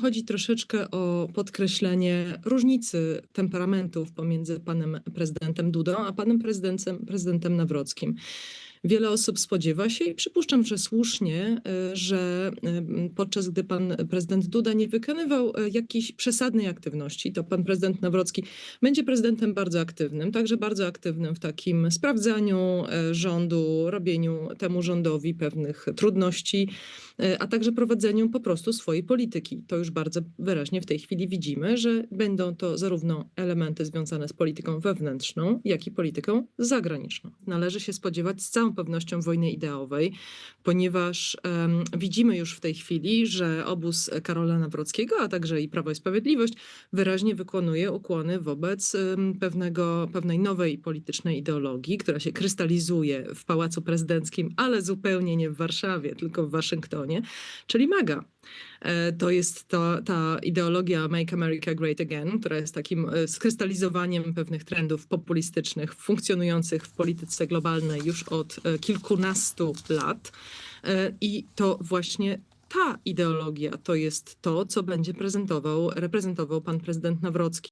Chodzi troszeczkę o podkreślenie różnicy temperamentów pomiędzy panem prezydentem Dudą a panem prezydentem, prezydentem Nawrockim. Wiele osób spodziewa się i przypuszczam, że słusznie, y, że y, podczas gdy pan prezydent Duda nie wykonywał y, jakiejś przesadnej aktywności, to pan prezydent Nawrocki będzie prezydentem bardzo aktywnym, także bardzo aktywnym w takim sprawdzaniu rządu, robieniu temu rządowi pewnych trudności, a także prowadzeniu po prostu swojej polityki. To już bardzo wyraźnie w tej chwili widzimy, że będą to zarówno elementy związane z polityką wewnętrzną, jak i polityką zagraniczną. Należy się spodziewać z całą pewnością wojny ideowej, ponieważ em, widzimy już w tej chwili, że obóz Karola Nawrockiego, a także i Prawo i Sprawiedliwość wyraźnie wykonuje ukłony wobec em, pewnego, pewnej nowej politycznej ideologii, która się krystalizuje w Pałacu Prezydenckim, ale zupełnie nie w Warszawie, tylko w Waszyngtonie, czyli MAGA. E, To jest to, ta ideologia Make America Great Again, która jest takim e, skrystalizowaniem pewnych trendów populistycznych funkcjonujących w polityce globalnej już od e, kilkunastu lat. I to właśnie ta ideologia to jest to, co będzie prezentował, reprezentował pan prezydent Nawrocki.